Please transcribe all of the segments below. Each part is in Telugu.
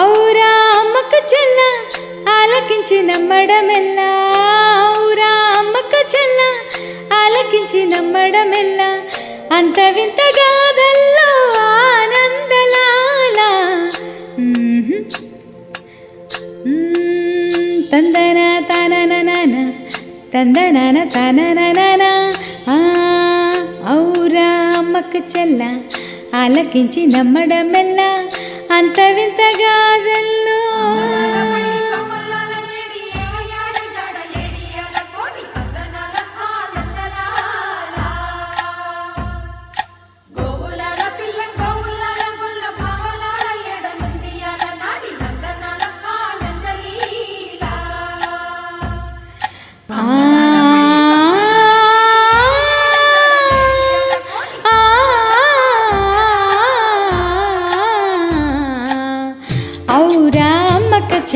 ఔరా అమ్మకు చెల్ల ఆలకించి నమ్మడమెల్లా ఔరా అమ్మకు చెల్ల ఆలకించి నమ్మడమెల్లా అంత వింత గాథల్లో ఆనందలాల. తందన తన తందన తనననన అమ్మకు చెల్ల ఆలకించి నమ్మడమెల్లా అంత వింత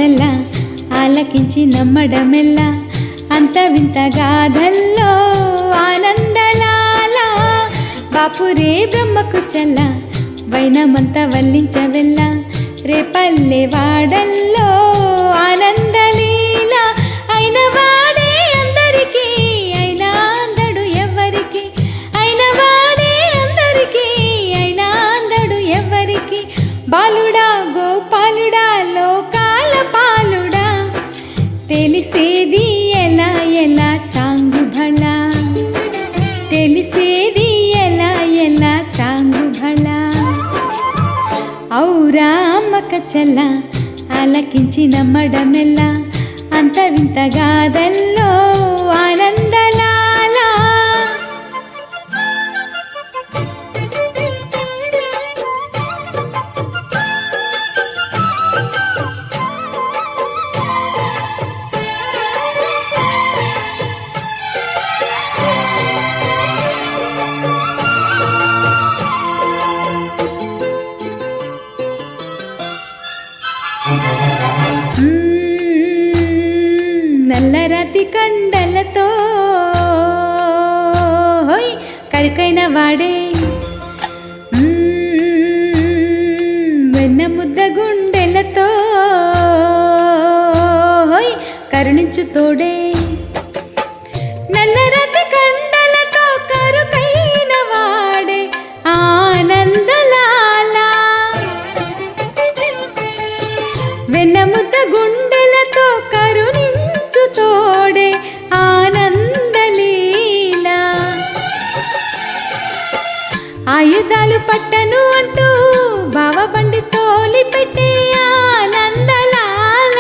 చెల్ల ఆలకించి నమ్మడమెల్లా అంత వింత గాథల్లో ఆనందలాల. బాపురే బ్రహ్మకు చెల్ల వైనమంత వల్లించవెల్ల రేపల్లె వాడల్లో చెల్ల అలకించి నమ్మడమెల్లా అంత వింత కళ్ళతో హోయ్ కరికైన వాడే. వెన్న ముద్ద గుండెలతో కరుణించు తోడే. ఆయుధాలు పట్టను అంటూ బావబండి తోలి పెట్టే ఆనందలాల.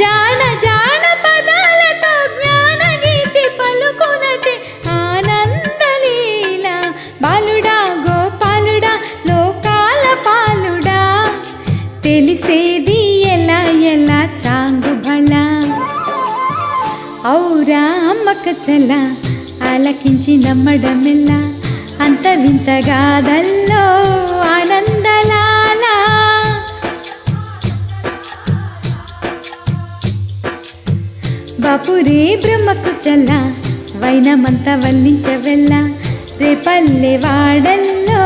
జాన జాన పదాలతో జ్ఞాన గీతి పలుకునటే ఆనందలీల. బాలుడా గోపాలుడా లోకాల పాలుడా. తెలిసేది ఎలా ఎలా చాంగు భళ ఔరా అమ్మక చలా ఆలకించి నమ్మడమెల్లా అంత వింతగాదల్లో ఆనందలాలా. బాపురే బ్రహ్మకు చల్ల వైనమంత వల్లించవెల్లా రేపల్లె వాడల్లో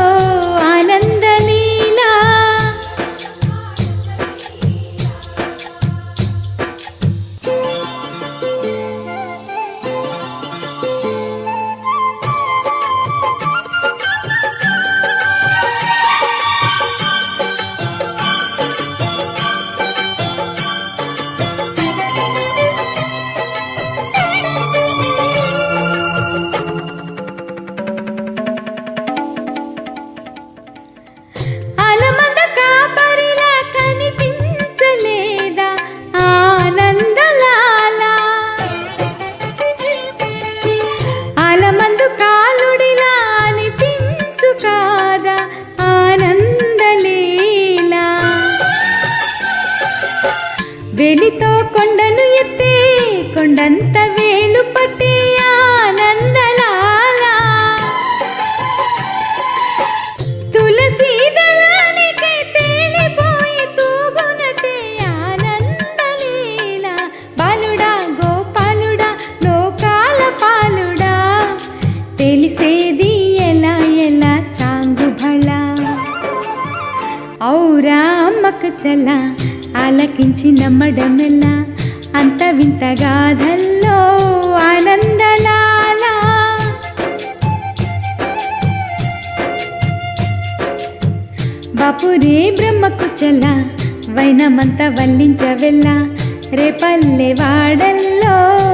ఆనంద వెలితో కొండను ఎత్తే కొండంత ఔరా అమ్మకు చల్ల ఆలకించి నమ్మడమెల్లా అంత వింత గాథల్లో ఆనందలాల. బాపురే బ్రహ్మకు చల్ల వైనమంత వల్లించవెల్ల రేపల్లె వాడల్లో.